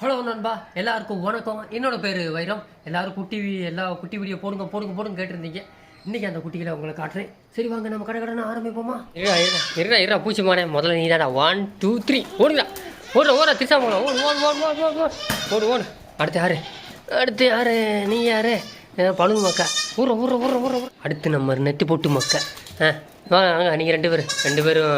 Hello நண்பா எல்லாருக்கும் வணக்கம். என்னோட பேர் வைரம். எல்லாருக்கும் குட்டி எல்லா குட்டி வீடியோ போடுங்க போடுங்க போடுங்க கேட்டிருந்தீங்க. இன்றைக்கி அந்த குட்டிகளை உங்களை காட்டுறேன். சரி வாங்க நம்ம கடை கடன் ஆரம்பிப்போமா? இருடா இரா இரா இரா பூச்சி மாடே முதல்ல நீ தாடா ஒன் டூ த்ரீ ஓடுடா. ஓடுற ஓட திருச்சா போகலாம் ஓடு ஓடு ஓடு ஓடு ஓடு. ஓடு ஓடு. அடுத்து யார்? அடுத்து யார்? நீ யாரு? பழுவு மக்கா. ஊற ஊற ஊற ஊற ஊற அடுத்து நம்ம நெத்தி போட்டு மக்கா. ஆ வாங்க நீங்கள் ரெண்டு பேரும் ரெண்டு பேரும்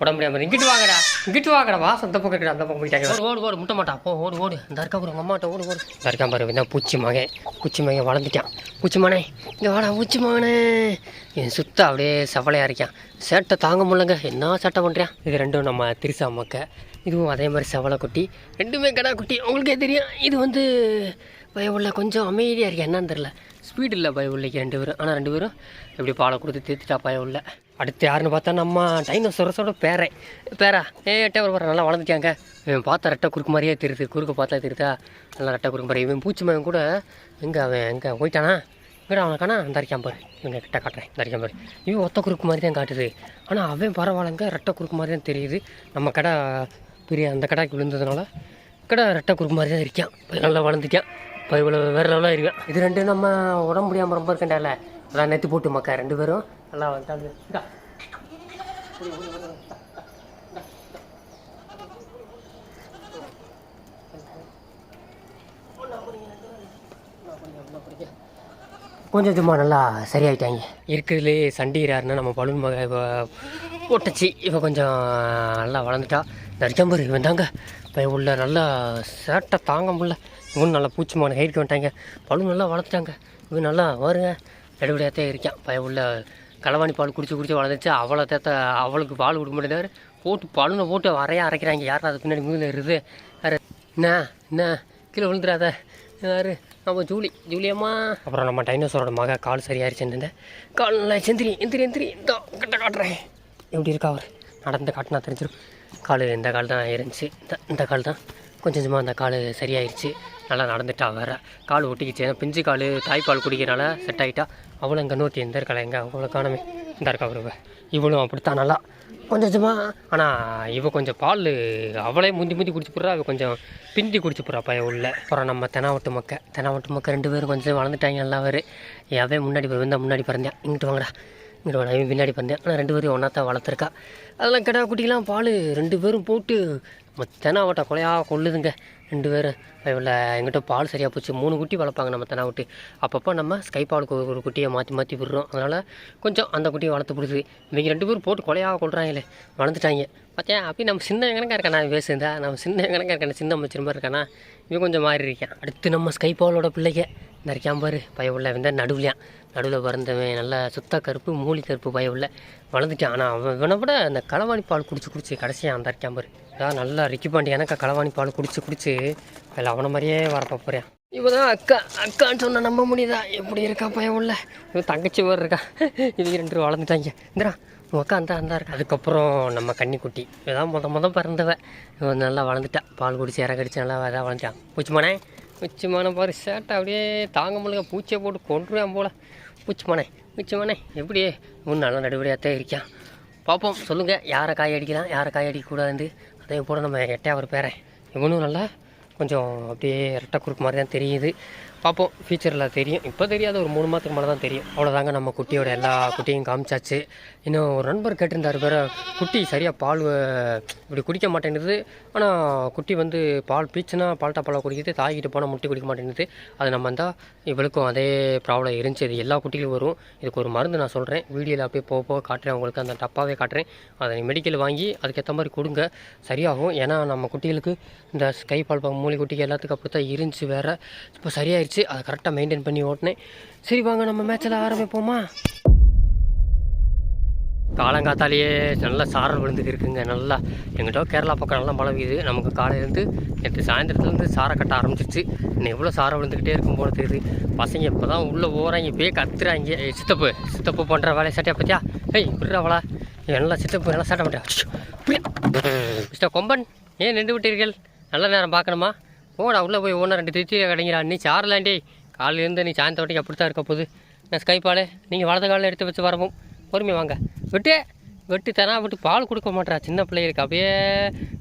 உடம்பு முடியாமல் இங்கிட்டு வாங்கடா இங்கிட்டு வாங்கடா. வா சொந்த பக்கம் இருக்கா அந்த பக்கம் போயிட்டாங்க. ஓடு ஓடு ஓடு முட்ட மாட்டா. போ ஓடு ஓடு. இந்த இருக்கா உங்கள் அம்மாட்ட ஓடு ஓடு. இந்த இருக்கா பாரு இந்த பூச்சி மகன். பூச்சி மகன் வளர்ந்துட்டான். பூச்சி மகனே இங்கே வாடா பூச்சி மகனே. என் சுத்த அப்படியே சவலையாக இருக்கான். சேட்டை தாங்க முடியலங்க. என்ன சேட்டை பண்ணுறேன் இது ரெண்டும் நம்ம திருசா மக்க. இதுவும் அதே மாதிரி செவலை குட்டி ரெண்டுமே கடா குட்டி. உங்களுக்கே தெரியும் இது வந்து பயவுள்ள கொஞ்சம் அமைதியாக இருக்கு என்னன்னு தெரில ஸ்பீடு இல்லை பயவுள்ளைக்கு ரெண்டு பேரும். ஆனால் ரெண்டு பேரும் எப்படி பாலை கொடுத்து தீர்த்துட்டா பயவுள்ள. அடுத்து யாருன்னு பார்த்தா நம்ம டைனோசரஸோட பேரை. பேரா? ஏ எட்டே ஒரு நல்லா வளர்ந்துட்டாங்க இவன் பார்த்தா ரெட்டை குறுக்கு மாதிரியே தெரியுது. குறுக்கு பார்த்தா தெரியுதா? நல்லா ரெட்டை குறுக்கு மாதிரி. இவன் பூச்சி மகன் கூட எங்கே அவன் எங்கே போயிட்டானா? இங்கே அவனை காணா? அந்த அரிக்கான் பாரு. இவங்க கிட்ட காட்டுறேன். இந்த அரிக்கான் பாரு. இவன் ஒத்த குறுக்கு மாதிரி தான் காட்டுது. ஆனால் அவன் பரவாயில்லங்க. ரெட்டை குறுக்கு மாதிரி தான் தெரியுது. நம்ம கடை பெரிய அந்த கடைக்கு விழுந்ததுனால கடை ரெட்டை குறுக்கு மாதிரி தான் இருக்கான். நல்லா வளர்ந்துக்கான் இப்போ இவ்வளோ வேறு லெவலாக இருக்கான் இது ரெண்டும் நம்ம உடம்பு முடியாமல் ரொம்ப இருக்கண்டால அதான் நெத்தி போட்டு மக்கா ரெண்டு பேரும். நல்லா வந்துட்டாங்க. கொஞ்சம் சும்மா நல்லா சரியாயிட்டாங்க. இருக்கிறதுலே சண்டீராருன்னா நம்ம பலூன் மக இப்போ ஒட்டச்சி இப்போ கொஞ்சம் நல்லா வளர்ந்துட்டா. நரிச்சம்பரு இவன் தாங்க இப்போ உள்ள நல்லா சேட்டை தாங்க முடியல. இவன் நல்லா பூச்சி மான ஹெயிருக்கு வந்துட்டாங்க பழம் நல்லா வளர்த்துட்டாங்க. இவன் நல்லா வருங்க. எடுபடியாத்தே இருக்கான். பய உள்ள களவாணி பால் குடிச்சு குடிச்சு வளர்ந்துச்சு. அவளை தேத்த அவளுக்கு பால் கொடுக்க முடியாது போட்டு பலூனை போட்டு வரையா அரைக்கிறாங்க. யாரும் அது பின்னாடி மூதில் இருக்குது யாரு என்ன என்ன? கீழே விழுந்துடாத. யாரு நம்ம ஜூலி ஜூலியம்மா அப்புறம் நம்ம டைனோசரோட மக கால் சரியாயிருச்சுன்னு கால் நல்லா செந்திரி எந்திரி எந்திரி. இந்த கிட்ட காட்டுறேன். எப்படி இருக்கா அவர்? நடந்து காட்டினா தெரிஞ்சிடும் கால் இந்த கால் தான் இருந்துச்சு இந்த இந்த கால் தான். கொஞ்சம் கொஞ்சமாக அந்த கால் சரியாயிருச்சு. நல்லா நடந்துட்டா வேற. கால் ஒட்டிக்கிச்சு. ஏன்னா பிஞ்சு கால் தாய்ப்பால் குடிக்கிறனால செட் ஆகிட்டா அவளும் அங்கே நூற்றி எந்த இருக்கல எங்கே? அவங்கள காணமே. இந்த இருக்கா அவரு இவளும் அப்படித்தான் நல்லா. கொஞ்சம் கொஞ்சமாக ஆனால் இவள் கொஞ்சம் பால் அவளே முந்தி முந்தி குடிச்சு போடுறா அவள் கொஞ்சம் பிந்தி குடிச்சு போடுறா பையன் உள்ள. அப்புறம் நம்ம தெனாவட்டு மக்க. தெனாவட்டு மக்க ரெண்டு பேரும் கொஞ்சம் வளர்ந்துட்டாங்க எல்லாம் அவர். அவன் முன்னாடி வந்தால் முன்னாடி பிறந்தேன். இங்கிட்டு வாங்கடா. இங்கிட்டு வாடா பின்னாடி பிறந்தேன். ஆனால் ரெண்டு பேரும் ஒன்றா தான் வளர்த்துருக்கா. அதெல்லாம் கிடா குட்டிலாம் பால் ரெண்டு பேரும் போட்டு நம்ம தெனாவட்டை கொலையாக கொள்ளுதுங்க. ரெண்டு பேரும். இவ்வளோ எங்கிட்ட பால் சரியாக போச்சு. மூணு குட்டி வளர்ப்பாங்க நம்ம தெனாவட்டு. அப்பப்போ நம்ம ஸ்கை பாலுக்கு ஒரு குட்டியை மாற்றி மாற்றி விடுறோம். அதனால் கொஞ்சம் அந்த குட்டியை வளர்த்து பிடிச்சி இவங்க ரெண்டு பேரும் போட்டு கொலையாக கொள்கிறாங்களே வளர்ந்துட்டாங்க. பார்த்தியா அப்படி நம்ம சின்ன கணக்காக இருக்கானா பேசுதா நம்ம சின்ன கணக்காக இருக்கான சின்ன அமைச்சர் மாதிரி இருக்கானா? இவன் கொஞ்சம் மாறி இருக்கேன் அடுத்து நம்ம ஸ்கை பாலோட பிள்ளைங்க. நிறைக்காம பாரு. பய உள்ள வந்தால் நடுவுலையான். நடுவில் பிறந்தவன் நல்லா சுத்த கருப்பு மூலி கருப்பு பயம் இல்லை. வளர்ந்துட்டான். ஆனால் அவன் இவனை விட அந்த களவாணி பால் குடிச்சு குடிச்சு கடைசியாக அந்த இருக்கான் பாரு. அதான் நல்லா ரிக்கி பாண்டி எனக்கு களவாணி பால் குடிச்சு குடிச்சு அதில் அவனை மாதிரியே வரப்ப போகிறேன் இவன் தான் அக்கா அக்கான்னு சொன்ன நம்ப முடியுதா? எப்படி இருக்கா? பயம் உள்ள இவன் தங்கச்சி வேறு இருக்கா? இவங்க ரெண்டு பேரும் வளர்ந்துட்டாங்க. இந்திரா உன் அக்கா அந்த அந்த இருக்கா? அதுக்கப்புறம் நம்ம கன்னிக்குட்டி. இதான் முத முத பிறந்தவ. இவன் நல்லா வளர்ந்துட்டா பால் குடிச்சு இறக்கடிச்சு நல்லா இதாக வளர்ந்துட்டான். பூச்சிமானே பூச்சிமான பாரு. சேட்டை அப்படியே தாங்க முடியல. பூச்சியை போட்டு கொண்டுருவேன் போல. பூச்சிமானே பூச்சிமானே எப்படி இவன் நல்லா நடுவடியாகத்தான் இருக்கான் பார்ப்போம் சொல்லுங்கள் யாரை காய் அடிக்கலாம் யாரை காய் அடிக்கக்கூடாது அதே போல் நம்ம எட்டையாவது அவர் பேரன். இவனும் நல்லா கொஞ்சம் அப்படியே ரெட்டை குறுக்கு மாதிரி தான் தெரியுது. பார்ப்போம். ஃபியூச்சரில் தெரியும். இப்போ தெரியாது ஒரு மூணு மாதத்துக்கு மேலே தான் தெரியும். அவ்வளோதாங்க நம்ம குட்டியோட எல்லா குட்டியும் காமிச்சாச்சு. இன்னும் ஒரு நண்பர் கேட்டிருந்தார் பேர் குட்டி சரியாக பால் இப்படி குடிக்க மாட்டேங்குது. ஆனால் குட்டி வந்து பால் பீச்சுனா பால்ட்டா பாலாக குடிக்குது தாய்கிட்டு போனால் முட்டி குடிக்க மாட்டேங்குது. அது நம்ம இருந்தால் இவளுக்கும் அதே ப்ராப்ளம் இருந்துச்சு. இது எல்லா குட்டிகளும் வரும். இதுக்கு ஒரு மருந்து நான் சொல்கிறேன் வீடியோவில் அப்படியே போக போக காட்டுறேன். உங்களுக்கு அந்த டப்பாவே காட்டுறேன். அதை மெடிக்கல் வாங்கி அதுக்கேற்ற மாதிரி கொடுங்க. சரியாகும். ஏன்னா நம்ம குட்டிகளுக்கு இந்த ஸ்கை பால் பா- மூலி குட்டிக்கு எல்லாத்துக்கும் அப்படி தான் இருந்துச்சு வேறு. இப்போ சரியாயிருச்சு. அதை கரெக்டாக மெயின்டைன் பண்ணி ஓட்டினேன். சரி வாங்க நம்ம மேட்சில் ஆரம்பிப்போமா? காலங்காத்தாலேயே நல்லா சாரல் விழுந்துட்டு இருக்குங்க. நல்லா எங்கிட்ட கேரளா பக்கம் நல்லா மழை பெய்யுது. நமக்கு காலையிலேருந்து நேற்று சாயந்தரத்துலேருந்து சாரை கட்ட ஆரம்பிச்சிருச்சு. இன்னும் எவ்வளோ சாரை விழுந்துக்கிட்டே இருக்கும் போல தெரியுது. பசங்க இப்போ தான் உள்ளே போகிறாங்க போய் கத்துறாங்க. சித்தப்பு சித்தப்பு பண்ணுற வேலையை சட்டையை பற்றியா ஏய் விட்றாவளா நல்லா சித்தப்பு நல்லா சட்டை பண்ணியா மிஸ்டர் கொம்பன் ஏன் நின்று விட்டீர்கள் நல்ல நேரம் பார்க்கணுமா? போடா உள்ளே போய் ஒன்று ரெண்டு திருச்சி கிடைங்கிறா நீ சாரலாண்டி காலையிலேருந்து நீ சாயந்தரம் வட்டிக்கு அப்படி தான் இருக்க போகுது. நான் ஸ்கைப்பாலே நீங்கள் வலது காலில் எடுத்து வச்சு வரவும். பொறுமை வாங்க. விட்டு வெட்டு தரா விட்டு பால் கொடுக்க மாட்டேறா சின்ன பிள்ளைகளுக்கு அப்படியே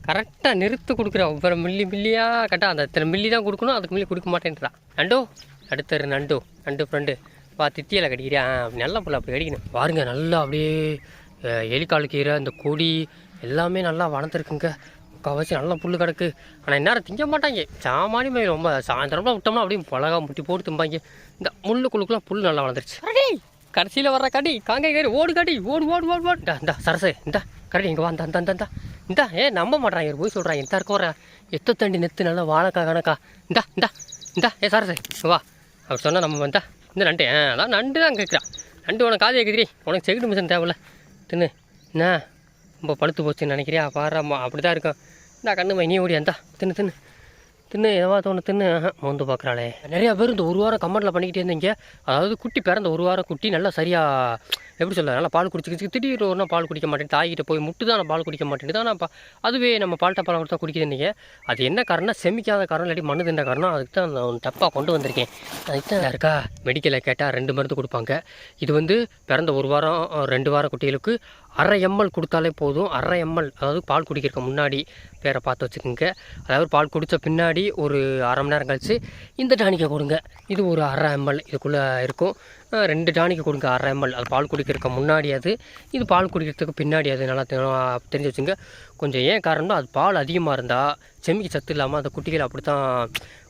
கரெக்டாக நிறுத்து கொடுக்குறா. ஒவ்வொரு மில்லி மில்லியாக கரெக்டாக அந்த இத்தனை மில்லி தான் கொடுக்கணும் அதுக்கு மில்லி கொடுக்க மாட்டேன்றா. நண்டோ அடுத்தரு நண்டு. நண்டு ஃப்ரெண்டு. வா தித்தியில் கடிக்கிறியா? அப்படி நல்ல பிள்ளை அப்படி கடிக்கணும். பாருங்க நல்லா அப்படியே எலிக்கால் கீரை இந்த கொடி எல்லாமே நல்லா வளர்ந்துருக்குங்க. முக்கால்வாசி நல்ல புல் கிடக்கு. ஆனால் இந்நேரம் திங்க மாட்டாங்க. சாமானி மயில் ரொம்ப சாயந்தரம்லாம் விட்டோம்னா அப்படியே பழகா முட்டி போட்டு திம்பாங்க. இந்த முள்ளுக்குள்ளுக்குலாம் புல் நல்லா வளர்ந்துருச்சு. அடே கடைசியில் வர்ற கடி காங்கை கறி ஓடு கடி ஓடு ஓடு ஓடு ஓடு. இந்தா, சரசு இந்தா. கடி இங்கே வா இந்த இந்த இந்த இந்தா. ஏ நம்ப மாட்றாங்க போய் சொல்கிறாங்க இந்த இருக்க வர எத்த தண்டி நெத்து நல்லா வாழைக்கா கணக்கா. இந்தா இந்தா இந்தா. ஏ சரசு வா. அவர் சொன்னால் நம்ம வந்தா இந்த நண்டு ஆ அதான் நண்டு தான் கேட்குறான் நண்டு உனக்கு காது கேட்குதுரி உனக்கு செகுடு மிஷின் தேவையில்ல. தின்னு. என்ன? ரொம்ப பழுத்து போச்சுன்னு நினைக்கிறியா? பாரு அப்படி தான் இருக்கும். இந்த கண்ணு மை நீ ஓடி அந்தா தின்னு தின்னு. தின்னு எதவா தோணு தின்னு. மோந்து பார்க்குறாளே நிறையா பேர் இந்த ஒரு வாரம் கமெண்ட்டில் பண்ணிக்கிட்டே இருந்தீங்க. அதாவது குட்டி பிறந்த ஒரு வாரம் குட்டி நல்லா சரியாக எப்படி சொல்ல நல்லா பால் குடிச்சிக்கிச்சு. திடீர்னு ஒரு நாள் பால் குடிக்க மாட்டேன். தாய்கிட்ட போய் முட்டு தான் நான் பால் குடிக்க மாட்டேன் ஆனால் அதுவே நம்ம பால் டப்பால் கொடுத்தா குடிக்குதுன்னீங்க அது என்ன காரணம் செமிக்காத காரணம் இல்லாட்டி மண்ணு தின்ற காரணம் அதுக்கு தான் நான் தப்பாக கொண்டு வந்திருக்கேன். அதுக்கு தான் இருக்கா மெடிக்கலை கேட்டால் ரெண்டு மருந்து கொடுப்பாங்க. இது வந்து பிறந்த ஒரு வாரம் ரெண்டு வாரம் குட்டிகளுக்கு அரை எம்எல் கொடுத்தாலே போதும். அரை எம்எல் அதாவது பால் குடிக்கிறதுக்கு முன்னாடி பேரை பார்த்து வச்சுக்கோங்க. அதாவது பால் குடித்த பின்னாடி ஒரு அரை மணி நேரம் கழித்து இந்த டானிக்கை கொடுங்க. இது ஒரு அரை எம்எல் இதுக்குள்ளே இருக்கும். ரெண்டு டானிக்கு கொடுங்க அரை எம்எல். அது பால் குடிக்கிறதுக்கு முன்னாடி அது இது பால் குடிக்கிறதுக்கு பின்னாடி அது நல்லா தெரிஞ்சு வச்சுங்க. கொஞ்சம் ஏன் காரணம்னா அது பால் அதிகமாக இருந்தால் செம்மிக்கு சத்து இல்லாமல் அந்த குட்டிகள் அப்படி தான்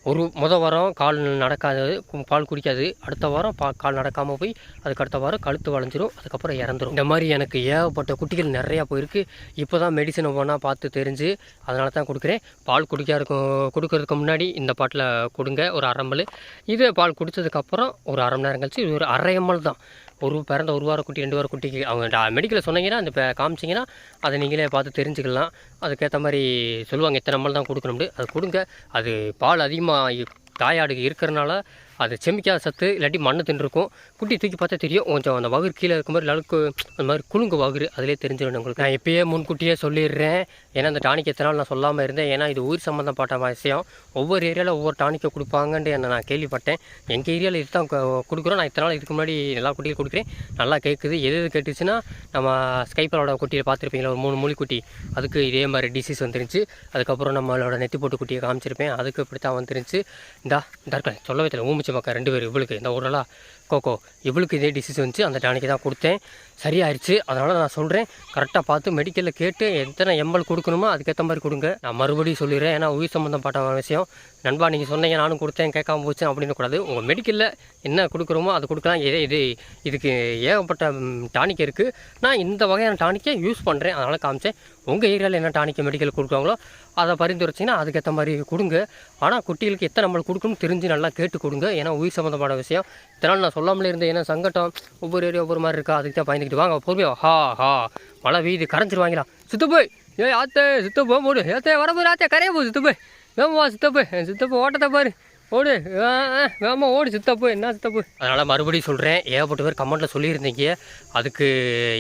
ஒரு முத வாரம் கால் நடக்காது பால் குடிக்காது. அடுத்த வாரம் பா கால் நடக்காமல் போய் அதுக்கு அடுத்த வாரம் கழுத்து வளைஞ்சிரும் அதுக்கப்புறம் இறந்துரும். இந்த மாதிரி எனக்கு ஏகப்பட்ட குட்டிகள் நிறையா போயிருக்கு. இப்போ தான் மெடிசன் ஒவ்வொன்றா பார்த்து தெரிஞ்சு அதனால தான் கொடுக்குறேன். பால் குடிக்க இருக்கும் கொடுக்கறதுக்கு முன்னாடி இந்த பாட்டில் கொடுங்க ஒரு அரை இது பால் குடித்ததுக்கப்புறம் ஒரு அரை மணி நேரம் கழிச்சு ஒரு அரை எம்எல் தான். ஒரு பிறந்த ஒரு வார குட்டி ரெண்டு வார குட்டிக்கு அவங்க மெடிக்கலில் சொன்னீங்கன்னா அந்த காமிச்சிங்கன்னா அதை நீங்களே பார்த்து தெரிஞ்சுக்கலாம். அதுக்கேற்ற மாதிரி சொல்லுவாங்க இத்தனை அம்மல் தான் கொடுக்கணும்னு. அது கொடுங்க. அது பால் அதிகமாக தாயாடுக்கு இருக்கிறனால அது செமிக்காத சத்து இல்லாட்டி மண்ணை தின்றுருக்கும். குட்டி தூக்கி பார்த்தா தெரியும். கொஞ்சம் அந்த வகுறு கீழே இருக்கும் மாதிரி அளவுக்கு அந்த மாதிரி குலுங்கு வகுறு அதிலே தெரிஞ்சிடும் உங்களுக்கு நான் இப்பயே முன்கூட்டியே சொல்லிடுறேன். ஏன்னா அந்த டானிக் எத்தனால் நாள் நான் சொல்லாமல் இருந்தேன். ஏன்னா இது உயிர் சம்மந்தப்பட்ட விஷயம். ஒவ்வொரு ஏரியாவில் ஒவ்வொரு டானிக்கை கொடுப்பாங்கன்ட்டு என்ன நான் கேள்விப்பட்டேன். எங்கள் ஏரியாவில் இதுதான் கொடுக்குறோம். நான் இத்தனை நாள் இதுக்கு முன்னாடி எல்லா குட்டியும் கொடுக்குறேன். நல்லா கேட்குது. எது எது கேட்டுச்சுன்னா நம்ம ஸ்கைப்பரோட குட்டியை பார்த்துருப்பீங்களா? ஒரு மூணு மூலி குட்டி. அதுக்கு இதே மாதிரி டிசீஸ் வந்துருந்துச்சு. அதுக்கப்புறம் நம்மளோட நெத்தி போட்டு குட்டியை காமிச்சிருப்பேன். அதுக்கு இப்படி தான் வந்துருந்துச்சு. இந்தா இந்த இருக்கேன். சொல்லவே தெரியல. ஊமிச்சு மக்கா ரெண்டு பேர் இவளுக்கு. இந்த ஊரெல்லாம் கோகோ இவளுக்கு இதே டிசீஸ் வந்துச்சு. அந்த டானிக்கு தான் கொடுத்தேன். சரியாயிருச்சு. அதனால் நான் சொல்கிறேன் கரெக்டாக பார்த்து மெடிக்கலில் கேட்டு எத்தனை எம்எல் கொடுக்கணுமோ அதுக்கேற்ற மாதிரி கொடுங்க. நான் மறுபடியும் சொல்லிடுறேன். ஏன்னா உயிர் சம்மந்தப்பட்ட விஷயம். நண்பா நீங்கள் சொன்னீங்க நானும் கொடுத்தேன் கேட்காம போச்சு அப்படின்னு கூடாது. உங்கள் மெடிக்கலில் என்ன கொடுக்குறோமோ அது கொடுக்கலாம். இதே இது இதுக்கு ஏகப்பட்ட டானிக் இருக்குது நான் இந்த வகையான டானிக்கை யூஸ் பண்ணுறேன் அதனால் காமிச்சேன். உங்கள் ஏரியாவில் என்ன டானிக்கை மெடிக்கல் கொடுக்குறாங்களோ அதை பரிந்துரைச்சிங்கன்னா அதுக்கேற்ற மாதிரி கொடுங்க. ஆனால் குட்டிகளுக்கு எத்தனை நம்மளுக்கு கொடுக்கணும்னு தெரிஞ்சு நல்லா கேட்டு கொடுங்க. ஏன்னா உயிர் சம்மந்தமான விஷயம். இதனால் நான் சொல்லாமலே இருந்தேன். ஏன்னா சங்கட்டம் ஒவ்வொரு ஏரியா ஒவ்வொரு மாதிரி இருக்கா? அதுக்கு தான் பயந்துக்கிட்டு. வாங்க பொறுமையா ஹா ஹா. மழை வீதி கரைஞ்சிருவாங்களா? சித்து போய் ஏ ஆத்தே சுத்து போய் போடு ஏத்தே வரப்போ ஆத்தே கரைய போகுது சுத்து போய் வேமா சித்தப்பு? சித்தப்பு ஓட்டத்தை பாரு. ஓடு. ஆ, வேமா ஓடு சித்தப்பு. என்ன சித்தப்பு? அதனால் மறுபடியும் சொல்கிறேன் ஏகப்பட்ட பேர் கமெண்ட்டில் சொல்லியிருந்தீங்க. அதுக்கு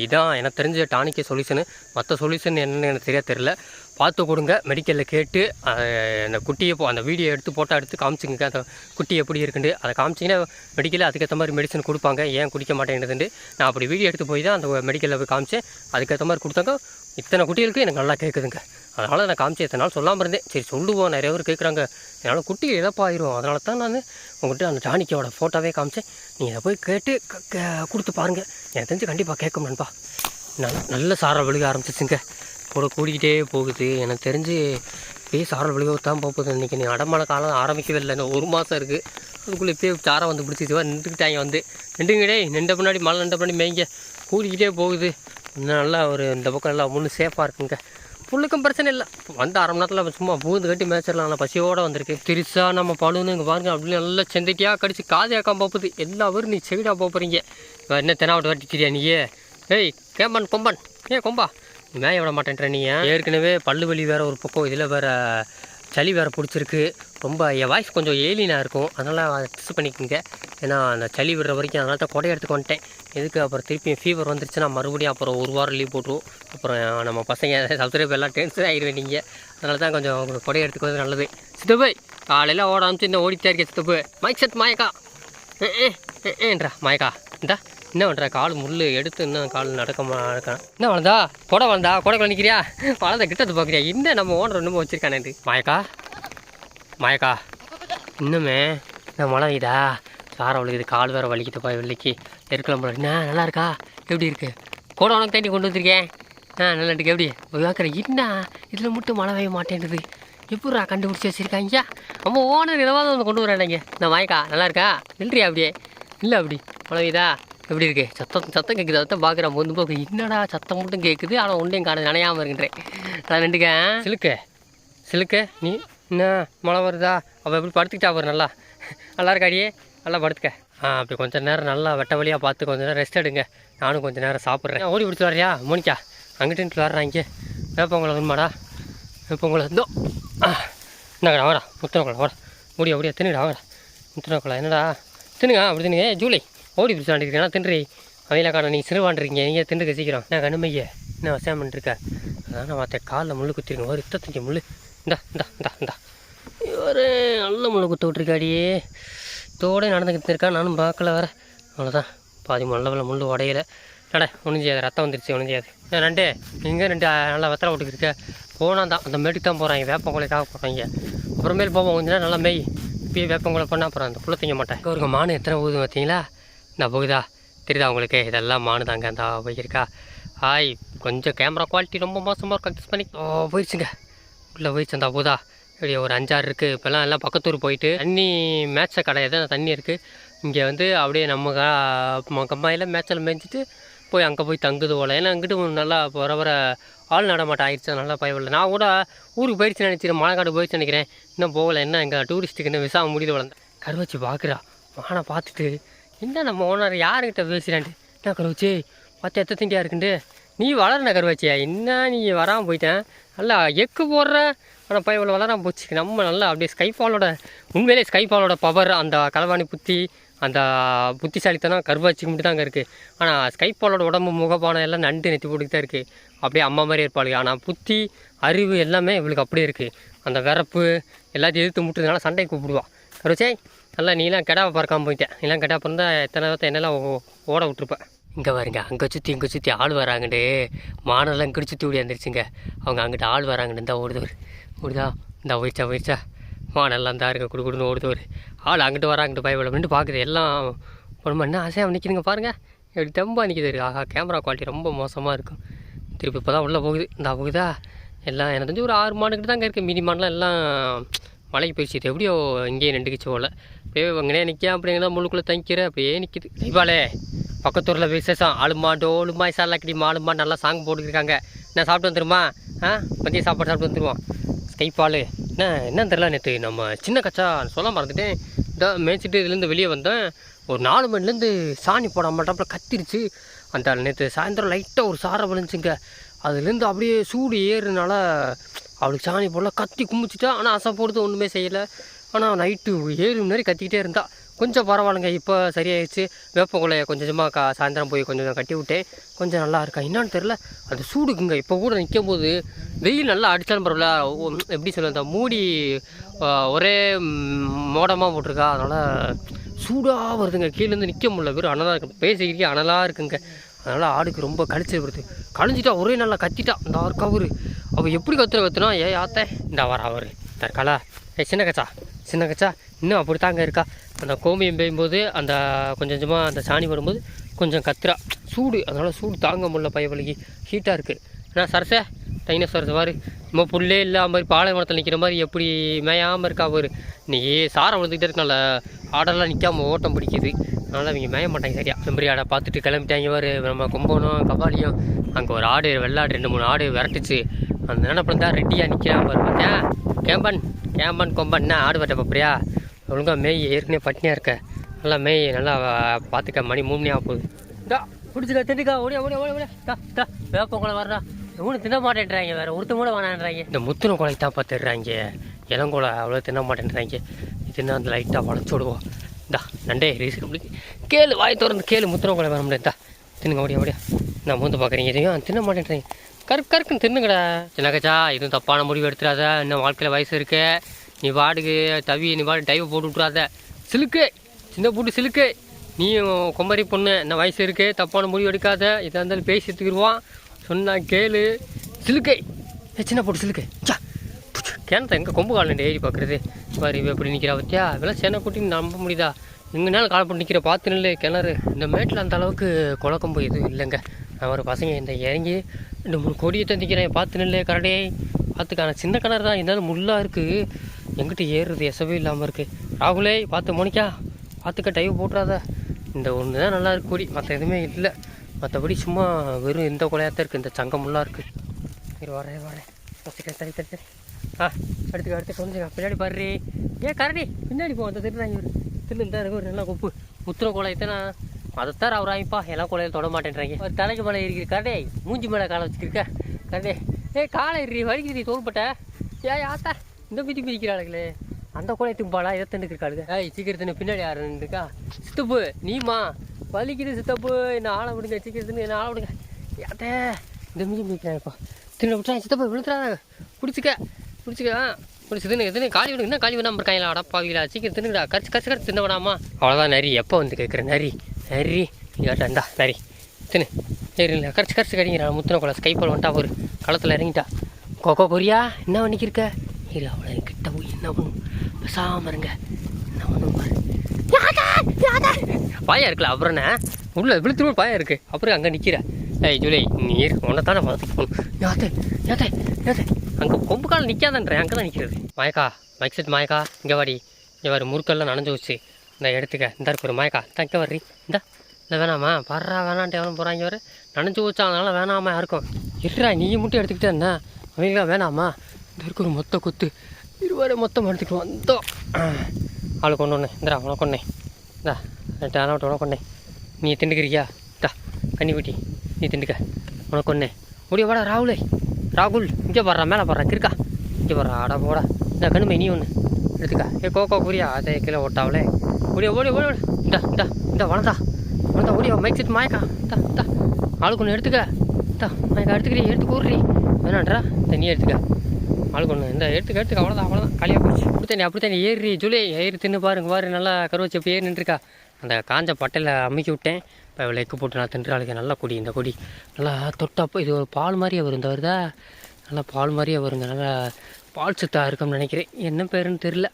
இதான் எனக்கு தெரிஞ்ச டானிக்கே சொல்யூஷனு மற்ற சொல்யூஷன் என்னென்னு எனக்கு சரியாக தெரில பார்த்து கொடுங்க. மெடிக்கலில் கேட்டு அந்த குட்டியை போ அந்த வீடியோ எடுத்து ஃபோட்டோ எடுத்து காமிச்சிங்க அந்த குட்டி எப்படி இருக்குண்டு அதை காமிச்சிங்கன்னா மெடிக்கலில் அதுக்கேற்ற மாதிரி மெடிசன் கொடுப்பாங்க. ஏன் குடிக்க மாட்டேங்குதுன்ட்டு நான் அப்படி வீடியோ எடுத்து போய் தான் அந்த மெடிக்கலில் போய் காமிச்சேன். அதுக்கேற்ற மாதிரி கொடுத்தாங்க. இத்தனை குட்டிகளுக்கு எனக்கு நல்லா கேட்குதுங்க. அதனால் நான் காமிச்சேன். இத்தனை நாள் சொல்லாமல் இருந்தேன். சரி சொல்லுவோம். நிறைய பேர் கேட்குறாங்க. என்னால் குட்டி இழப்பாயிரும். அதனால தான் நான் உங்கள்கிட்ட அந்த டானிக்கோட ஃபோட்டோவே காமிச்சேன். நீங்கள் இதை போய் கேட்டு க- க- கொடுத்து பாருங்கள் எனக்கு தெரிஞ்சு கண்டிப்பாக கேட்கும் நண்பா. நல்ல நல்ல விழுக ஆரம்பிச்சிச்சுங்க. கூட கூடிக்கிட்டே போகுது. எனக்கு தெரிஞ்சு இப்பயே சாரல் விழுக தான் போகுது இன்றைக்கி நீ அடமான காலம் ஆரம்பிக்கவே இல்லை. இன்னும் ஒரு மாதம் இருக்குது அதுக்குள்ளே இப்பயே சாரை வந்து பிடிச்சிச்சு நின்றுக்கிட்டாங்க வந்து. நின்றுங்கடே நின்ற பின்னாடி மழை நின்ற பின்னாடி மேய்ங்க. கூடிக்கிட்டே போகுது. இன்னும் நல்லா ஒரு இந்த பக்கம் எல்லாம் முன்னு சேஃபாக இருக்குங்க. புல்லுக்கும் பிரச்சனை இல்லை. வந்து அரை மணி நேரத்தில் சும்மா பூந்து கட்டி மேய்ச்சிடலாம் ஆனால் பசியோடு வந்திருக்கு. திருசா நம்ம பழுன்னு இங்கே பாருங்க. அப்படின்னு நல்லா செந்தட்டியாக கடிச்சு காதையாக்காம போகுது. எல்லா பேரும் நீ செவிடாக போகிறீங்க என்ன தெனாவட்டு வெட்டிக்கிறியா நீயே? ஏய் கேம்பன் கொம்பன். ஏன் கொம்பா. மேய விட மாட்டேன்ற நீ ஏற்கனவே பல்லு வலி வேறு ஒரு பக்கம் இதில் வேற சளி வேறு பிடிச்சிருக்கு. ரொம்ப என் வாய்ஸ் கொஞ்சம் ஏலினாக இருக்கும். அதனால் அட்ஜஸ்ட் பண்ணிக்கோங்க. ஏன்னா அந்த சளி விடுற வரைக்கும் அதனால தான் கொடை எடுத்துக்க வந்துட்டேன். எதுக்கு? அப்புறம் திருப்பியும் ஃபீவர் வந்துருச்சுன்னா மறுபடியும் அப்புறம் ஒரு வாரம் லீவ் போட்டுருவோம். அப்புறம் நம்ம பசங்க சப்ஸ்கிரைப் எல்லாம் டென்ஷன் ஆகிடுவீங்க அதனால தான் கொஞ்சம் கொடை எடுத்துக்கிறது நல்லது. சித்தப்பு காலையில் ஓட ஆரம்பிச்சு இந்த ஓடிட்டே இருக்கேன் சித்தப்பு. மைக் செட் மாயக்கா. ஏன்றா மாயக்கா. இந்தா. என்ன பண்ணுற கால் முள் எடுத்து இன்னும் கால் நடக்க நடக்கலாம் என்ன வளர்ந்தா கொடை வளர்ந்தா கொடைக்குள்ள நிற்கிறியா வளர்ந்த கிட்டத்து பார்க்குறியா என்ன நம்ம ஓனர் இன்னமும் வச்சிருக்கானே மாயக்கா? மாயக்கா? இன்னுமே நான் மழை இதா சார வலிக்குது கால் வேறு வலிக்குதுப்பா வெள்ளிக்கு. இருக்கலாம் போல. என்ன நல்லா இருக்கா? எப்படி இருக்கு? கூட உனக்கு தண்ணி கொண்டு வந்திருக்கேன் ஆ நல்லா இருக்கு. எப்படி? பார்க்குறேன் என்ன? இதில் மட்டும் மழை பெய்ய மாட்டேன்றது. எப்படிரா கண்டுபிடிச்சி வச்சிருக்காங்க? நம்ம ஓனர் எதாவது வந்து கொண்டு வராங்க நான் வாய்க்கா நல்லா இருக்கா? இல்லையா அப்படியே? இல்லை அப்படி. மழை பெய்யுதா? எப்படி இருக்கு? சத்தம் சத்தம் கேட்குது சத்தம் பார்க்குறேன் வந்து போக என்னடா சத்தம் மட்டும் கேட்குது ஆனால் ஒன்றையும் காண நினையாமல் இருக்கின்றேன். நான் ரெண்டுக்க சிலுக்கு. சிலுக்கு நீ என்ன மழை வருதா? அவள் எப்படி படுத்துக்கிட்டா அவர் நல்லா. நல்லா இருக்காடியே நல்லா படுத்துக்க. ஆ அப்படி கொஞ்சம் நேரம் நல்லா வெட்ட வழியாக பார்த்து கொஞ்சம் நேரம் ரெஸ்ட் எடுங்க. நானும் கொஞ்சம் நேரம் சாப்பிட்றேன். ஓடி பிடிச்சி வர்றியா? மோனிக்கா அங்கிட்டு வர்றாங்க வேப்பங்குளம் வேணுமாடா? வேப்பங்குளம் இருந்தோ என்னங்கடா வாடா. முத்தனக்குளம் வாடா. முடியா ஓடியா தின்னுடா வாடா. முத்தனக்குளம் என்னடா? தின்னுங்க அப்படி தின்னுங்க. ஏ ஜூலை. ஓடி பிடிச்சி வாண்டிருக்கேன் தின்றி. அவையில காண நீங்கள் சிறுவாண்டிருக்கீங்க நீங்கள் திண்டுக்க சீக்கிரம். என்ன கண்ணுமையே. என்ன வசம் பண்ணிருக்க அதான் நான் காலில் முள்ளு குத்திருங்க. ஒரு இத்தத்தஞ்சு முள்ளு. இந்தா இந்தா இந்தா இந்தா. ஒரு நல்ல முள்ளு குத்து விட்ருக்காடியே தோட நடந்துக்கிட்டு இருக்கா நானும் பார்க்கல வர அவ்வளோதான் பாதி முள்ளவில் முள்ளு உடையலை. நட ஒன்றும் செய்யாது ரத்தம் வந்துருச்சு ஒன்றும் செய்யாது ஏன் ரெண்டு இங்கே ரெண்டு நல்லா வெத்தலை விட்டுக்கிருக்க போனால் தான். அந்த மேட்டுக்கு தான் போகிறாங்க வேப்பங்குலைக்காக போகிறாங்க அப்புறமேல் போவோம். கொஞ்சம் நேரம் நல்லா மெய். இப்பயே வேப்பங்குலை பண்ணால் அப்புறம் அந்த புள்ள திங்க மாட்டேன். ஒரு மானு எத்தனை ஊது பார்த்தீங்களா நான் போகுதா? தெரியுதா உங்களுக்கு? இதெல்லாம் மானுதாங்க அந்த போயிருக்கா? ஹாய் கொஞ்சம் கேமரா குவாலிட்டி ரொம்ப மோசமாக இருக்கும். அட்ஜஸ்ட் பண்ணி ஓ போயிடுச்சுங்க உள்ளே போயிடுச்சு அந்த போதா. இப்படி ஒரு அஞ்சாறு இருக்குது இப்போல்லாம் எல்லாம் பக்கத்தூர் போயிட்டு தண்ணி மேட்சை கிடையாது தண்ணி இருக்குது இங்கே வந்து அப்படியே நம்ம கம்மாயில் மேட்சில் மேய்ஞ்சிட்டு போய் அங்கே போய் தங்குது போல. ஏன்னா அங்கிட்டு நல்லா வர வர ஆள் நடமாட்டம் ஆயிடுச்சு நல்லா பயவில்லை நான் கூட ஊருக்கு போயிடுச்சு நினச்சிக்கிறேன் மழைக்காடு போயிடுச்சு நினைக்கிறேன். இன்னும் போகல. என்ன எங்கள் டூரிஸ்ட்டுக்கு இன்னும் விசா முடியுது வளர்ந்தேன் கருவச்சி பார்க்குறா மானை பார்த்துட்டு என்ன நம்ம ஓனர் யாருக்கிட்ட பேசுகிறான்ட்டு என்ன கருவச்சி பார்த்து எத்த திண்டியாக இருக்குண்டு நீ வளரண கருவாச்சியா? என்ன நீ வராமல் போயிட்டேன் நல்லா எக்கு போடுற? ஆனால் பையன் இவ்வளோ வளராமல் போச்சு. நம்ம நல்லா அப்படியே ஸ்கைஃபாலோட உண்மையிலே ஸ்கைஃபாலோட பவர் அந்த களவாணி புத்தி அந்த புத்திசாலித்தனம் கருவாச்சிக்கு மட்டும் தாங்க இருக்குது ஆனால் ஸ்கைஃபாலோட உடம்பு முகப்பானம் எல்லாம் நண்டு நெத்தி போட்டுக்கு தான் இருக்குது அப்படியே அம்மா மாதிரி இருப்பாளுங்க. ஆனால் புத்தி அறிவு எல்லாமே இவளுக்கு அப்படியே இருக்குது அந்த விறப்பு எல்லாத்தையும் எதிர்த்து முட்டுறதுனால சண்டை கூப்பிடுவான் கருவச்சே நல்லா நீலாம் கெடாவை பறக்காமல் போயிட்டேன். நீலாம் கெடா பிறந்தா எத்தனை பேர்த்த என்னெல்லாம் ஓ- ஓட விட்டுருப்பேன் இங்கே பாருங்க அங்கே சுற்றி இங்கே சுற்றி ஆள் வராங்கண்டு மானெல்லாம் இங்கிட்டு சுற்றி ஓடியாந்துருச்சுங்க அவங்க அங்கிட்ட ஆள் வராங்கன்னு தான் ஓடுதவர். ஓடுதா? இந்த போயிடுச்சா போயிடுச்சா? மானெல்லாம் தான் இருக்க குடு குடுன்னு ஓடுதவர். ஆள் அங்கிட்டு வராங்கிட்டு பயப்படமெண்டு பார்க்குது எல்லாம் பொண்ணு என்ன ஆசையாக நிற்கிதுங்க பாருங்கள் எப்படி தெம்பாக நிற்கிது ஆஹா கேமரா குவாலிட்டி ரொம்ப மோசமாக இருக்கும் திருப்பி இப்போ தான் உள்ளே போகுது. இந்த போகுதா? எல்லாம் எனக்கு தெரிஞ்சு ஒரு ஆறு மாடுக்கிட்ட தாங்க இருக்குது மீதி மாடெலாம் எல்லாம் மலைக்கு போயிடுச்சு இது எப்படியோ இங்கேயே நின்றுக்கிச்சு போல. அப்படியே அங்கனே நிற்கா அப்படிங்கன்னா முழுக்குள்ளே தங்கிக்கிற அப்படியே நிற்கிது தீபாவளே பக்கத்தூரில் விசேஷம். ஆளுமா டோலுமா சாலாக்கடி ஆளுமா நல்லா சாங் போட்டுருக்காங்க என்ன சாப்பிட்டு வந்துருமா? ஆ? மதிய சாப்பாடு சாப்பிட்டு வந்துருவோம். ஸ்கைப்பால் என்ன என்னன்னு தெரில நேற்று நம்ம சின்ன கச்சா சொல்ல மறந்துட்டேன். இந்த மேய்ச்சிட்டு இதுலேருந்து வெளியே வந்தேன். ஒரு நாலு மணிலேருந்து சாணி போட மாட்டாப்புல கத்திருச்சு. அந்த நேற்று சாயந்தரம் லைட்டாக ஒரு சாரை விழுந்துச்சுங்க. அதுலேருந்து அப்படியே சூடு ஏறுனால அவளுக்கு சாணி போடல கத்தி கும்பிச்சிட்டா ஆனால் அசை போடுறது ஒன்றுமே செய்யலை. ஆனால் நைட்டு ஏழு மணி நேரம் கத்திக்கிட்டே இருந்தா. கொஞ்சம் பரவாயில்லைங்க இப்போ சரியாயிடுச்சு. வேப்பங்குலையை கொஞ்சம் கொஞ்சமாக கா சாயந்தரம் போய் கொஞ்சம் கட்டி விட்டேன் கொஞ்சம் நல்லா இருக்கா? என்னான்னு தெரில அது சூடுக்குங்க. இப்போ கூட நிற்கும் போது வெயில் நல்லா அடித்தாலும் பரவாயில்ல. எப்படி சொல்ல அந்த மூடி ஒரே மோடமாக போட்டிருக்கா. அதனால் சூடாக வருதுங்க. கீழேருந்து நிற்க முடியல. வெறும் அனலாக இருக்கு. பேசிக்கிறீங்க அனலாக இருக்குங்க. அதனால் ஆடுக்கு ரொம்ப கழிச்சு வருது. கழிஞ்சிட்டா ஒரே நல்லா கத்திட்டா. இந்த ஆறு கவுரு. அவள் எப்படி கத்துற கத்துனா ஏ ஆத்தே இந்த வர அவர். தற்காலா ஏ சின்ன கச்சா. சின்ன கச்சா. இன்னும் அப்படி தாங்க இருக்கா. அந்த கோமியம் பெய்யும்போது அந்த கொஞ்சம் கொஞ்சமாக அந்த சாணி வரும்போது கொஞ்சம் கத்துறா. சூடு. அதனால் சூடு தாங்க முடியல பையவலிக்கு ஹீட்டாக இருக்குது ஆனால் சரசே. டைனோசரஸ் மாதிரி நம்ம புல்லே இல்லை மாதிரி பாலைவனத்தில் நிற்கிற மாதிரி எப்படி மேயாமல் இருக்கா அவர்? நீ சாரை விழுந்துக்கிட்டே இருக்கனால ஆடெல்லாம் நிற்காம ஓட்டம் பிடிக்குது. அதனால் அவங்க மேய மாட்டாங்க சரியா? செம்பரி ஆடை பார்த்துட்டு கிளம்பிட்டாங்க பாரு. நம்ம கும்பகோணம் கபாலியும். அங்கே ஒரு ஆடு வெள்ளாடு ரெண்டு மூணு ஆடு விரட்டுச்சு. அந்த நினப்பில் தான் ரெட்டியாக நிற்கிறான் பாரு பார்த்தியா கேம்பன் கேம்பன் கொம்பன் என்ன ஆடு வெட்ட பாப்பியா ஒழுங்கா மேய் ஏற்கனவே பட்டினியாக இருக்க. நல்லா மேய் நல்லா பார்த்துக்க மணி மூணு ஆக போகுது. டா பிடிச்சிக்க திண்டுக்கா ஓடியா ஓடியா ஓடியா ஓடியா டா டா வேப்பங்குளம் வர்றா. இவனு தின்ன மாட்டேன்றாங்க வேறு ஒருத்தன் கூட வேணான்றாங்க இந்த முத்துன குலைக்கு தான் பார்த்துடுறாங்க இளங்கோலை அவ்வளோ தின்ன மாட்டேன்றாங்க. தின்னா அந்த லைட்டாக வளைச்சி விடுவோம் இந்தா நண்டே ரீசன் முடிக்கு கேளு வாய் திறந்து கேளு முத்துன குலை வர முடியாது. தின்னுங்க ஓடியா ஓடியா நான் மூந்து பார்க்குறீங்க இதையும் தின்ன மாட்டேன்றீங்க. கருக்கு கருக்குன்னு தின்னுங்கடா. எனக்கச்சா இதுவும் தப்பான முடிவு எடுத்துடாத. இன்னும் வாழ்க்கையில் வயசு இருக்கு. நீ வாடுக்கு தவி நீ வாடு டைவ் போட்டு விட்றாத சிலுக்கு சின்ன பூட்டு சிலுக்கு. நீயும் கொம்பரி பொண்ணு என்ன வயசு இருக்கு தப்பான முடிவு எடுக்காத. இதாக இருந்தாலும் பேசி எடுத்துக்கிடுவான் சொன்னால் கேளு. சிலுக்கை. சின்ன போட்டு சிலுக்கை. சா கிணத்த எங்கே கொம்பு காலில் ஏறி பார்க்குறது பாரு இவ எப்படி நிற்கிறா பத்தியா? இதெல்லாம் சேனை கூட்டின்னு நம்ப முடியுதா? எங்கனாலும் கால் பண்ணி நிற்கிற பார்த்து நில்லு கிணறு. இந்த மேட்டில் அந்த அளவுக்கு குழக்கம்பு எதுவும் இல்லைங்க. அவர் பசங்க இந்த இறங்கி ரெண்டு மூணு கொடியை தந்திக்கிறேன் பார்த்து நில்ல கரடே பார்த்துக்கான சின்ன கிணறு தான். இருந்தாலும் முள்ளாக இருக்குது எங்கிட்ட ஏறுறது? எசவே இல்லாமல் இருக்குது ராகுலே பார்த்து மோனிக்கா பார்த்துக்க டைவ் போட்டுறாத. இந்த ஒன்று தான் நல்லா இருக்கு கொடி. மற்ற எதுவுமே இல்லை. மற்றபடி சும்மா வெறும் இந்த குலையாத்தான் இருக்குது இந்த சங்கம் முள்ளாக இருக்குது சரி வரேன் வரேன் வச்சுக்கிறேன் சரி சரி ஆ அடுத்து அடுத்து கொஞ்சம் பின்னாடி பாரு. ஏன் கரடி பின்னாடி போ. அந்த திருநாங்க ஒரு திரு இந்த இருக்கு ஒரு நல்லா கொப்பு. முத்திர குலையத்தனா அதைத்தான் அவர் ஆயிப்பா எல்லாம் கொலையில் தொட மாட்டேன்றாங்க. ஒரு தலைக்கு மேலே இருக்கிற கரடே மூஞ்சி மேலே காலை வச்சுருக்க கடே ஏ காலை ஏறி வலிக்கிறீ தோல்பட்ட ஏ ஆத்தா இந்த மிதி மிதிக்கிறாளுங்களே அந்த கொலை பாடா இதை தண்டுக்கு இருக்காளுங்க ஏய் சீக்கிரத்தின பின்னாடி யாருன்னு இருக்கா? சித்தப்பு நீமா வலிக்குது சித்தப்பு. என்ன ஆளை விடுங்க சீக்கிரத்துன்னு என்ன ஆளை விடுங்க. ஏத்தே இந்த மிதி மிதிக்கிறாங்கப்பா திரும்ப விட்டுறேன் சித்தப்பு விழுத்துறாங்க பிடிச்சிக்க பிடிச்சிக்க பிடிச்சதுன்னு எதுன்னு காலி விடுங்க என்ன காலி விடாமல் இருக்காங்களா? அடப்பாவிங்களா சீக்கிரம் தின்னுடா கரைச்சி கரைச்சி கரைச்சி தின்ன விடாமா அவ்வளோதான் நரி. எப்போ வந்து கேட்குறேன் நரி? சரி இல்லாட்டா இந்தா நரி தின்னு. சரி இல்லை கரைச்சி கரைச்சி கடிங்கிறான் முத்தின குளம் ஸ்கைப்பால் வந்துட்டா ஒரு களத்தில் இறங்கிட்டா. கொக்கோ கொரியா என்ன பண்ணிக்கிருக்க? இல்லை அவ்வளோ கிட்ட போய் என்ன பண்ணும்? பேசாம இருங்க. என்ன பண்ணும் பாரு. பாயா இருக்குல்ல அப்புறம் என்ன உள்ள விழுத்துருவோம் பாயா இருக்கு. அப்புறம் அங்கே நிற்கிற ஏய் ஜூலை நீர் உன்னை தானே பார்த்துட்டு போகணும். யாத்தே யாத்தே யாத்தே. அங்கே கொம்பு காலம் நிற்காதன்றேன் அங்கே தான் நிற்கிறது மயக்கா மைக் செட் மயக்கா இங்கே வாடி. இங்கே வாடி முறுக்கெல்லாம் நனைஞ்சு வச்சு. இந்த எடுத்துக்க. இந்த இருக்கு ஒரு மாயக்கா. தங்க வர்றி. இந்த. இல்லை வேணாமா? வர்றா வேணான்ட்டு எவனும் போகிறாங்க வர நினச்சி வச்சா அதனால வேணாமா யாருக்கும்? இருடா நீ மட்டும் எடுத்துக்கிட்டே என்ன அவங்களாம் வேணாமா? இந்த இருக்கு ஒரு மொத்த கொத்து. இருவாரு மொத்தம் எடுத்துக்கிட்டு வந்தோம் ஆளுக்கு ஒன்று ஒன்று இந்தடா உனக்கு ஒன்று இந்தா ரெண்டு ஆனால் உனக்கு ஒன்று நீ திண்டுக்கிறியா தா கன்னிக்குட்டி நீ திண்டுக்க உனக்கு ஒன்று முடிய வாடா ராகுலே. ராகுல் இங்கே பாடுறா மேலே போடுறா. இருக்கா. இங்கே போடுறா ஆடா போடா. இந்த கண்ணுமை நீ ஒன்று எடுத்துக்கா. ஏ கோகோ புரியா? அதே கீழே ஓட்டாவலே ஓடியா ஓடி ஓடி ஓடி. இந்தா இந்தா இந்த வளர்ந்தா வளர்ந்தா ஓடியா மைக் செட் மாயக்கா. இந்தா இந்தா. ஆளுக்கு ஒன்று எடுத்துக்க. இந்தா மாயக்கா எடுத்துக்கிறீ எடுத்து கூடுறி வேணான்றா? நீ எடுத்துக்க. ஆளுக்கு ஒன்று இந்த எடுத்துக்க எடுத்துக்க. அவ்வளோதான் அவ்வளோதான் காலியாக போச்சு. அப்படி தண்ணி அப்படி தண்ணி ஏறி ஜூலை ஏறி தின்னு பாருங்க பாரு நல்லா கருவச்சி அப்படி ஏறி நின்றுருக்கா. அந்த காஞ்ச பட்டையில் அமுக்கி விட்டேன். இப்போ இவ்வளோ எக்கு போட்டு நான் தின்றாளுக்கு நல்ல கொடி இந்த கொடி. நல்லா தொட்டப்போ இது ஒரு பால் மாதிரியே வரும் இந்த வருதா? நல்லா பால் மாதிரியே வருங்க நல்லா பால் சுத்தா இருக்கும்னு நினைக்கிறேன். என்ன பேருன்னு தெரில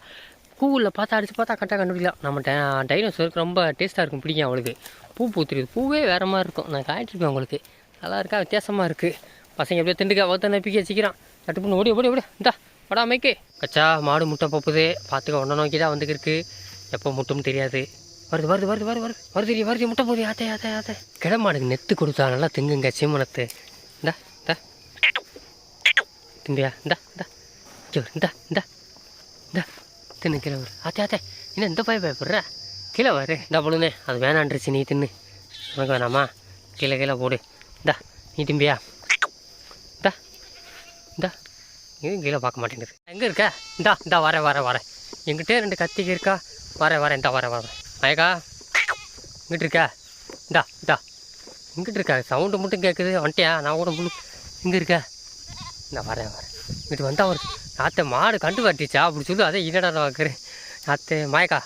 பூவில் பார்த்தா அடித்து பார்த்தா கரெக்டாக கண்டுபிடிக்கலாம் நம்ம டை டைனோசருக்கு ரொம்ப டேஸ்ட்டாக இருக்கும் பிடிக்கும் அவளுக்கு. பூ பூத்துருது. பூவே வேறு மாதிரி இருக்கும். நான் காய்ச்சிருப்பேன் அவங்களுக்கு. நல்லா இருக்கா? வித்தியாசமாக இருக்குது பசங்க எப்படியே திண்டுக்கா ஒருத்த நப்பிக்க வச்சுக்கிறான். தட்டு பண்ணு ஓடி ஓடி ஓடி. இந்தா வடா மைக்கு கச்சா மாடு முட்டை பப்புது பார்த்துக்க உடனே நோக்கி தான் வந்துக்கிருக்கு எப்போ முட்டும் தெரியாது. வருது வருது வருது வருது வருது. வருது வருது முட்டை போகுது. ஆத்தே ஆத்தே ஆத்தே. கிடமாடுக்கு நெத்து கொடுத்தா நல்லா திங்குங்க சீமனத்து இந்தா இந்தா. திம்பியா இந்தா இந்தா. இந்தா இந்தா. தின்னு கீழே வரு ஆத்தே ஆத்தே என்ன இந்த பாய் பயப்படுற? கீழே வரு. இந்த பொழுதுனே அது வேணான்றுச்சு நீ தின்னு. உனக்கு வேணாமா? கீழே கீழே போடு. இந்தா நீ திம்பியா? இந்தா இந்தா. இது கீழே பார்க்க மாட்டேங்குது. எங்கே இருக்க? இந்தா இந்தா வரேன் வரேன் வரேன். எங்கிட்டே ரெண்டு கத்திக்கு இருக்கா? வரேன் வரேன் இந்தா வரேன் வரேன். மயக்கா? இங்கிட்டு இருக்கா? இந்தா இந்தா. இங்கிட்டு இருக்கா? சவுண்டு மட்டும் கேட்குது வந்துட்டியா? நான் கூட முழு இங்கே இருக்க? இந்த வரேன் வரேன். இங்கிட்டு வந்தால் வருது அத்தை மாடு கண்டு வரட்டிச்சா அப்படி சொல்லு அதே என்னடா நான் பார்க்குறேன் அத்தை மாயக்கா.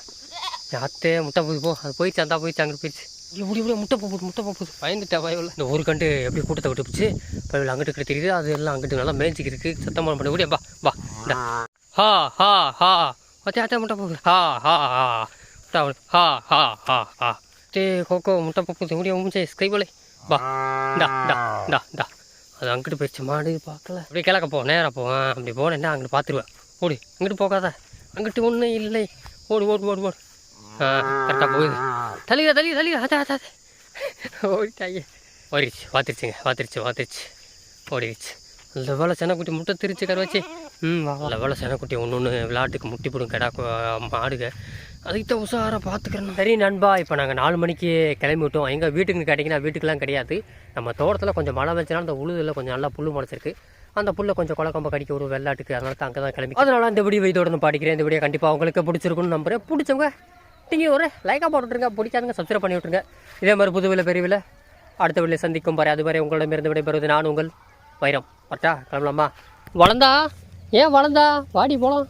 அத்தை முட்டை போகுது போ. அது போயிடுச்சு அந்த போயிடுச்சு அங்கே போயிடுச்சு. இப்படி இப்படி முட்டை போகுது முட்டை போகுது பயந்துட்டா பயவில். இந்த ஒரு கண்டு எப்படி கூட்டத்தை விட்டு போச்சு பயவில் அங்கிட்டு கிட்ட தெரியுது. அது எல்லாம் அங்கிட்டு நல்லா மேய்ச்சிக்கு இருக்கு. சத்தமாக பண்ண முடியும் பா இந்தா. ஹா ஹா ஹா. அத்தே அத்தே முட்டை போகுது ஹா ஹா ஹா. முட்டை. ஹா ஹா ஹா ஹா. டே கோகோ முட்டை போகுது. முடியும் முடிஞ்சே. ஸ்கைபோலே வா இந்தா இந்தா இந்தா இந்தா. அது அங்கிட்டு போயிடுச்சு மாடு பார்க்கல. அப்படியே கிழக்க போ நேராக போவேன் அப்படி போனேன்னா அங்கிட்டு பார்த்துருவேன். ஓடி இங்கிட்டு போகாத. அங்கிட்டு ஒன்றும் இல்லை. ஓடு ஓடு ஓடு ஓடு. ஆ கரெக்டாக போகுது. தள்ளிக்க தள்ளிக்க தள்ளிக்க அதே அதே அதே. ஓடிட்டாயே. ஓடிடுச்சு பார்த்துருச்சுங்க பார்த்துருச்சு பார்த்துருச்சு ஓடிடுச்சு. நல்ல வேலை செனக்குட்டி முட்டை திரிச்சு கரை வச்சு ம் நல்ல வேலை செனக்குட்டி ஒன்று ஒன்று விளாட்டுக்கு முட்டி போடும் கிடா மாடுக. அதுக்கு தான் உஷாராக பார்த்துக்கிறேன் சரி நண்பா இப்போ நாங்கள் நாலு மணிக்கு கிளம்பி விட்டோம் எங்கள் வீட்டுக்கு கேட்டிங்கன்னா வீட்டுக்கெலாம் கிடையாது. நம்ம தோட்டத்தில் கொஞ்சம் மழை வச்சுனா அந்த உழுதுல கொஞ்சம் நல்லா புல் முளைச்சிருக்கு. அந்த புல்லை கொஞ்சம் குழக்கம்ப கடிக்க ஒரு வெள்ளாட்டுக்கு. அதனால தான் அங்கே தான் கிளம்பி அதனால இந்த வீடியோ இதோட படிக்கிறேன். இந்த வீடியோ கண்டிப்பாக உங்களுக்கு பிடிச்சிருக்குன்னு நம்புறேன். பிடிச்சவங்க நீங்கள் ஒரு லைக்காக போட்டுருங்க பிடிக்காதுங்க சப்ஸ்கிரைப் பண்ணி விட்ருங்க இதே மாதிரி புதுவில் பெரியவில் அடுத்த வீட்டில் சந்திக்கும் பாரு அதுவரை உங்களிடமிருந்து விடைபெறுவது நான் உங்கள் வைரம். பட்டா கிளம்பலாமா? வளர்ந்தா ஏன் வளர்ந்தா வாடி போகலாம்